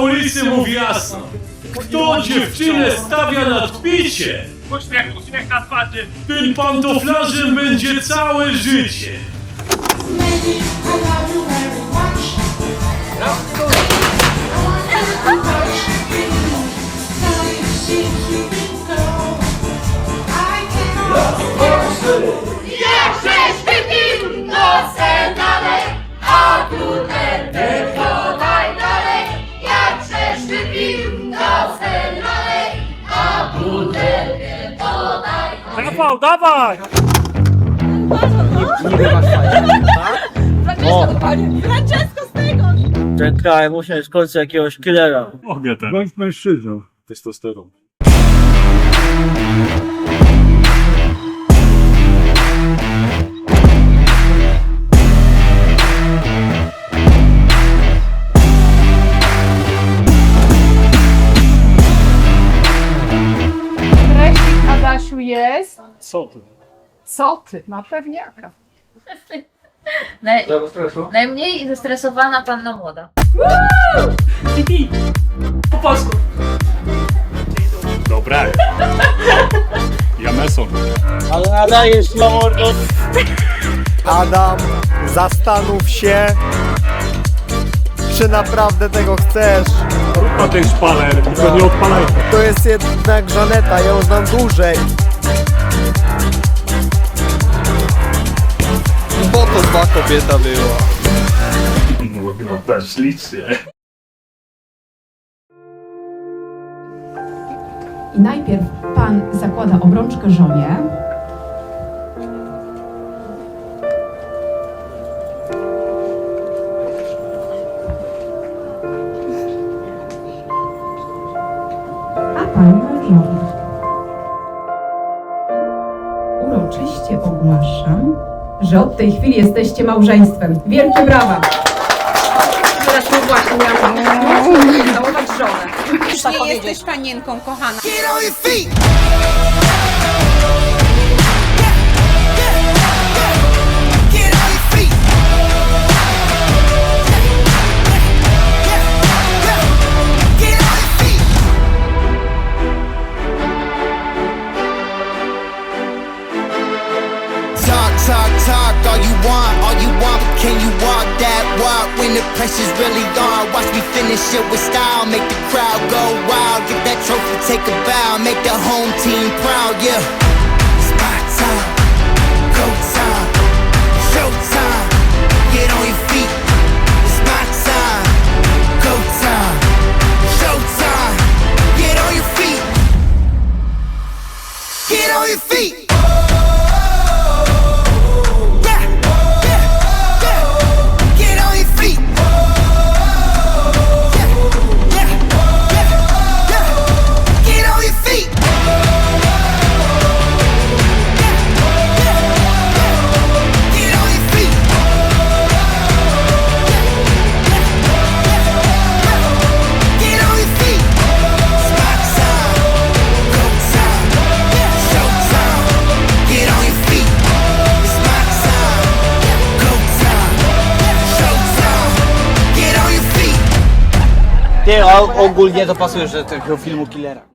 ulicy mówi jasno. Kto dziewczynę stawia nad picie, Uśmiech, uśmiech na twarzy. ten pantoflarzem będzie całe życie. Maybe I love you very much. Want Rafał, dawaj! Francesco z tego! Ten kraj musi mieć w końcu jakiegoś killera. Mogę ten. Bądź mężczyzną. Testosteron. Jest. Co ty? Co ty? Na pewniaka. Naj, najmniej zestresowana panna młoda. Po polsku. Dobra. Ja meson. Ale nadajesz się mordo. Adam, zastanów się, czy naprawdę tego chcesz. A ten szpaler, tylko nie odpalaj. To jest jednak Żaneta, ja ją znam dłużej. Bo to zła kobieta była. Wygląda ślicznie. I najpierw pan zakłada obrączkę żonie. A pani mężowi. Uroczyście ogłaszam, że od tej chwili jesteście małżeństwem. Wielkie brawa! Teraz to właśnie miałam całować żonę. Już nie jesteś panienką, kochana. Talk, all you want, all you want, can you walk that walk when the pressure's really on? Watch me finish it with style, make the crowd go wild, get that trophy, take a bow, make the home team proud, yeah. Ty, ogólnie to pasujesz do tego filmu killera.